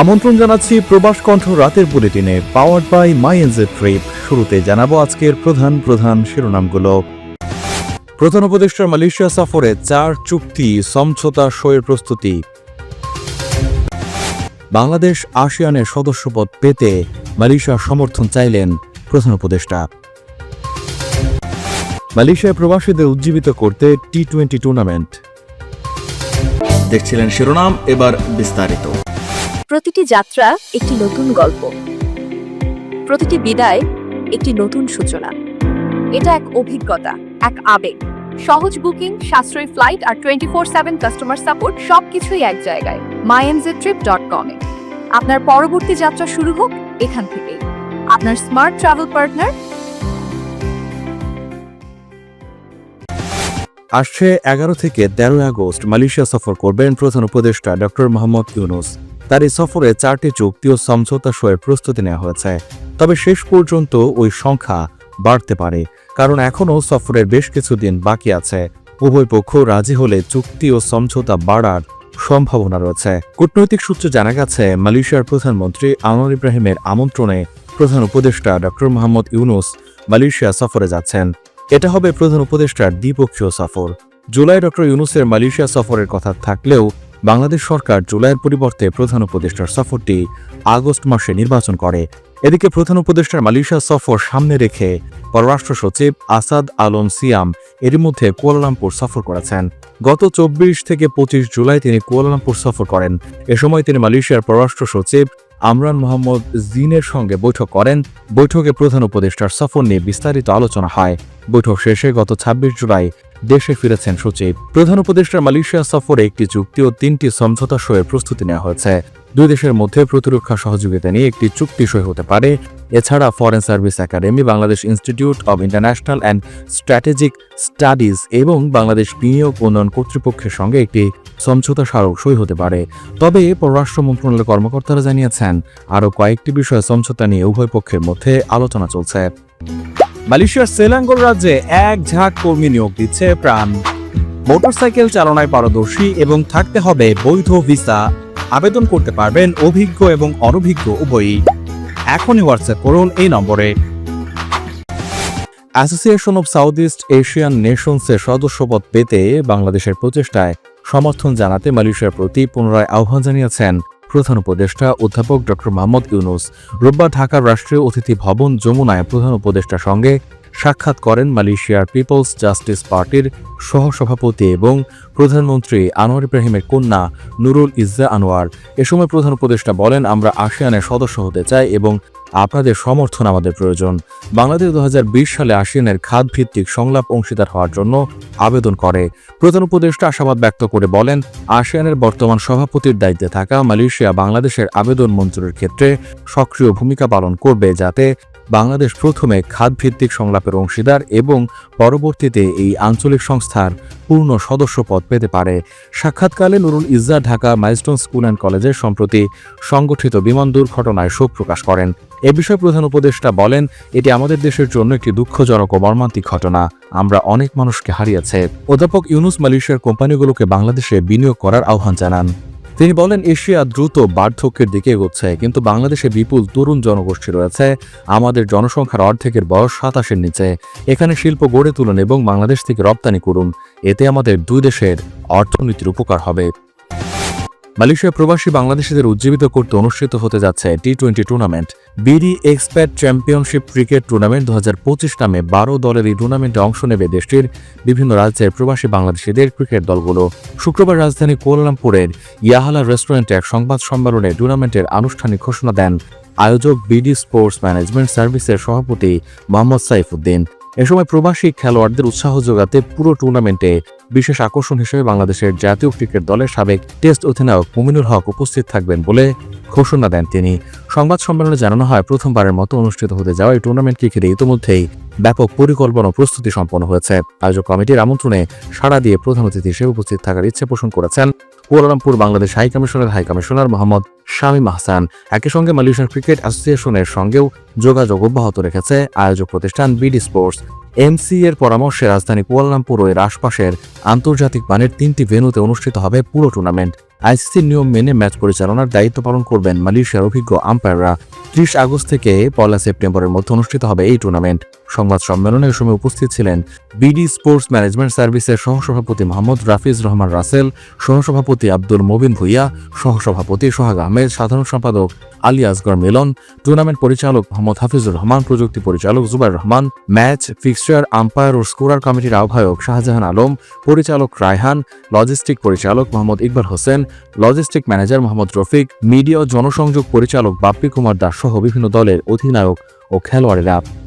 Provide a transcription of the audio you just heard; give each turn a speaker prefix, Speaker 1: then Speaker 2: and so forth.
Speaker 1: আমন্ত্রণ জানাচ্ছি প্রবাস কণ্ঠ রাতের বুলেটিনে powered by my NJ trip শুরুতে জানাব আজকের প্রধান প্রধান শিরোনামগুলো। প্রধান উপদেষ্টার মালয়েশিয়া সফরে চার চুক্তি, সমঝোতা সইয়ের প্রস্তুতি। বাংলাদেশ আসিয়ানের সদস্যপদ পেতে মালয়েশিয়ার সমর্থন চাইলেন প্রধান উপদেষ্টা। মালয়েশিয়ায় প্রবাসীদের উজ্জীবিত করতে টি টোয়েন্টি টুর্নামেন্ট দেখছিলেন শিরোনাম, এবার বিস্তারিত।
Speaker 2: প্রতিটি যাত্রা একটি নতুন গল্প। প্রতিটি বিদায় একটি নতুন সূচনা। এটা এক অভিজ্ঞতা, এক আবেগ। সহজ বুকিং, সাশ্রয়ী ফ্লাইট আর twenty four seven customer support সবকিছুই এক জায়গায় মাইএনজে ট্রিপ ডট কমে আপনার পরবর্তী যাত্রা শুরু হোক এখান থেকেই। আপনার স্মার্ট ট্রাভেল পার্টনার
Speaker 1: আসছে এগারো থেকে তেরোই আগস্ট, মালয়েশিয়া সফর করবেন প্রধান উপদেষ্টা ডক্টর মোহাম্মদ ইউনুস। তার এই সফরে চারটি চুক্তি ও সমঝোতা সয়ের প্রস্তুতি নেওয়া হয়েছে। তবে শেষ পর্যন্ত ওই সংখ্যা বাড়তে পারে, কারণ এখনও সফরের বেশ কিছুদিন বাকি আছে। উভয় পক্ষ রাজি হলে চুক্তি ও সমঝোতা বাড়ার সম্ভাবনা রয়েছে। কূটনৈতিক সূত্রে জানা গেছে, মালয়েশিয়ার প্রধানমন্ত্রী আনোয়ার ইব্রাহিমের আমন্ত্রণে প্রধান উপদেষ্টা ডক্টর মোহাম্মদ ইউনুস মালয়েশিয়া সফরে যাচ্ছেন। এটা হবে প্রধান উপদেষ্টার দ্বিপক্ষীয় সফর। জুলাই ডক্টর ইউনুসের মালয়েশিয়া সফরের কথা থাকলেও বাংলাদেশ সরকার জুলাইয়ের পরিবর্তে প্রধান উপদেষ্টার সফরটি আগস্ট মাসে নির্বাচন করে। এদিকে প্রধান উপদেষ্টার মালয়েশিয়া সফর সামনে রেখে পররাষ্ট্র সচিব আসাদ আলম সিয়াম এরই মধ্যে কুয়ালালামপুর সফর করেছেন। গত চব্বিশ থেকে পঁচিশ জুলাই তিনি কুয়ালালামপুর সফর করেন। এ সময় তিনি মালয়েশিয়ার পররাষ্ট্র সচিব আমরান মোহাম্মদ জিনের সঙ্গে বৈঠক করেন। বৈঠকে প্রধান উপদেষ্টার সফর নিয়ে বিস্তারিত আলোচনা হয়। বৈঠক শেষে গত ছাব্বিশ জুলাই দেশে ফিরেছেন সচিব। প্রধান উপদেষ্টার মালয়েশিয়া সফরে একটি চুক্তি ও তিনটি সমঝোতা সইয়ের প্রস্তুতি নেওয়া হয়েছে। দুই দেশের মধ্যে প্রতিরক্ষা সহযোগিতা নিয়ে একটি চুক্তি সই হতে পারে। এছাড়া foreign service academy Bangladesh institute of international and strategic studies এবং বাংলাদেশ বিনিয়োগ উন্নয়ন কর্তৃপক্ষের সঙ্গে একটি সমঝোতা স্মারক সই হতে পারে। তবে পররাষ্ট্র মন্ত্রণালয়ের কর্মকর্তারা জানিয়েছেন, আরও কয়েকটি বিষয়ে সমঝোতা নিয়ে উভয় পক্ষের মধ্যে আলোচনা চলছে। মালয়েশিয়ার সেলাঙ্গোর রাজ্যে এক ঝাঁক কর্মী নিয়োগ দিচ্ছে প্রাণ। মোটরসাইকেল চালনায় পারদর্শী এবং থাকতে হবে বৈধ ভিসা। আবেদন করতে পারবেন অভিজ্ঞ এবং অনভিজ্ঞ উভয়ই। এখনই হোয়াটসঅ্যাপ করুন এই নম্বরে। Association of south east Asian নেশনসের সদস্যপদ পেতে বাংলাদেশের প্রচেষ্টায় সমর্থন জানাতে মালয়েশিয়ার প্রতি পুনরায় আহ্বান জানিয়েছেন প্রধান উপদেষ্টা অধ্যাপক ডক্টর মোহাম্মদ ইউনুস রোববার ঢাকার রাষ্ট্রীয় অতিথি ভবন যমুনায় প্রধান উপদেষ্টার সঙ্গে সাক্ষাৎ করেন মালয়েশিয়ার পিপলস জাস্টিস পার্টির সহসভাপতি এবং প্রধানমন্ত্রী আনোয়ার ইব্রাহিমের কন্যা নুরুল ইজ্জা আনোয়ার। এ সময় প্রধান উপদেষ্টা বলেন, আমরা আসিয়ানের সদস্য হতে চাই এবং আপনাদের সমর্থন আমাদের প্রয়োজন। বাংলাদেশ দুহাজার বিশ সালে আসিয়ানের খাত ভিত্তিক সংলাপ অংশীদার হওয়ার জন্য আবেদন করে। প্রধান উপদেষ্টা আশাবাদ ব্যক্ত করে বলেন আসিয়ানের বর্তমান সভাপতির দায়িত্বে থাকা মালয়েশিয়া বাংলাদেশের আবেদন মঞ্জুরের ক্ষেত্রে সক্রিয় ভূমিকা পালন করবে যাতে বাংলাদেশ প্রথমে খাত ভিত্তিক সংলাপের অংশীদার এবং পরবর্তীতে এই আঞ্চলিক সংস্থার পূর্ণ সদস্য পদ পেতে পারে। সাক্ষাৎকালে Nurul Izza Dhaka milestone school and কলেজের সম্প্রতি সংগঠিত বিমান দুর্ঘটনায় শোক প্রকাশ করেন। এ বিষয়ে প্রধান উপদেষ্টা বলেন, এটি আমাদের দেশের জন্য একটি দুঃখজনক ও মর্মান্তিক ঘটনা। আমরা অনেক মানুষকে হারিয়েছে। অধ্যাপক ইউনুস মালয়েশিয়ার কোম্পানিগুলোকে বাংলাদেশে বিনিয়োগ করার আহ্বান জানান। তিনি বলেন, এশিয়া দ্রুত বার্ধক্যের দিকে এগোচ্ছে, কিন্তু বাংলাদেশে বিপুল তরুণ জনগোষ্ঠী রয়েছে। আমাদের জনসংখ্যার অর্ধেকের বয়স সাতাশের নিচে। এখানে শিল্প গড়ে তুলুন এবং বাংলাদেশ থেকে রপ্তানি করুন। এতে আমাদের দুই দেশের অর্থনীতির উপকার হবে। মালয়েশিয়া প্রবাসী বাংলাদেশিদের উজ্জীবিত করতে অনুষ্ঠিত হতে যাচ্ছে T twenty tournament BD expat championship cricket tournament দু হাজার পঁচিশ নামে বারো দলের এই টুর্নামেন্টে অংশ নেবে দেশটির বিভিন্ন রাজ্যের প্রবাসী বাংলাদেশিদের ক্রিকেট দলগুলো। শুক্রবার রাজধানী কুয়ালালামপুরের ইয়াহালা রেস্টুরেন্টে এক সংবাদ সম্মেলনে টুর্নামেন্টের আনুষ্ঠানিক ঘোষণা দেন আয়োজক বিডি স্পোর্টস ম্যানেজমেন্ট সার্ভিসের সভাপতি মোহাম্মদ সাইফুদ্দিন। এ সময় প্রবাসী খেলোয়াড়দের উৎসাহ যোগাতে পুরো টুর্নামেন্টে বিশেষ আকর্ষণ হিসেবে বাংলাদেশের জাতীয় ক্রিকেট দলের সাবেক টেস্ট অধিনায়ক মুমিনুল হক উপস্থিত থাকবেন বলে ঘোষণা দেন তিনি। সংবাদ সম্মেলনে জানানো হয়, প্রথমবারের মতো অনুষ্ঠিত হতে যাওয়া এই টুর্নামেন্টকে ঘিরে ইতিমধ্যেই ব্যাপক পরিকল্পনা ও প্রস্তুতি সম্পন্ন হয়েছে। আয়োজক কমিটির আমন্ত্রণে সাড়া দিয়ে প্রধান অতিথি হিসেবে উপস্থিত থাকার ইচ্ছে পোষণ করেছেন। কুয়ালালামপুর বাংলাদেশ হাই কমিশনের হাই মোহাম্মদ শামীম আহসান। একই সঙ্গে মালয়েশিয়ান ক্রিকেট অ্যাসোসিয়েশনের সঙ্গেও যোগাযোগ অব্যাহত রেখেছে আয়োজক প্রতিষ্ঠান বিডি স্পোর্টস। এমসি এর পরামর্শে রাজধানী কুয়ালালামপুর ও এর আশপাশের আন্তর্জাতিক মানের তিনটি ভেন্যুতে অনুষ্ঠিত হবে পুরো টুর্নামেন্ট। আইসিসির নিয়ম মেনে ম্যাচ পরিচালনার দায়িত্ব পালন করবেন মালয়েশিয়ার অভিজ্ঞ আম্পায়াররা। ত্রিশ আগস্ট থেকে পয়লা সেপ্টেম্বরের মধ্যে অনুষ্ঠিত হবে এই টুর্নামেন্ট। সংবাদ সম্মেলনে সময় উপস্থিত ছিলেন বিডি স্পোর্টস ম্যানেজমেন্ট সার্ভিসের সহসভাপতি মোহাম্মদ রাফিজ রহমান রাসেল, সহসভাপতি আব্দুল মোবিন ভুইয়া, সহসভাপতি সোহাগ আহমেদ, সাধারণ সম্পাদক আলী আসগর মিলন, টুর্নামেন্ট পরিচালক মোহাম্মদ হাফিজুর রহমান, প্রযুক্তি পরিচালক Zubair Rahman, match, fixture, umpire ও স্কোরার কমিটির আহ্বায়ক শাহজাহান আলম, পরিচালক রায়হান, লজিস্টিক পরিচালক Mohammad Iqbal Hossain, logistic manager Mohammad Rafiq, media ও জনসংযোগ পরিচালক বাপ্পি কুমার দাস সহ বিভিন্ন দলের অধিনায়ক ও খেলোয়াড়েরা।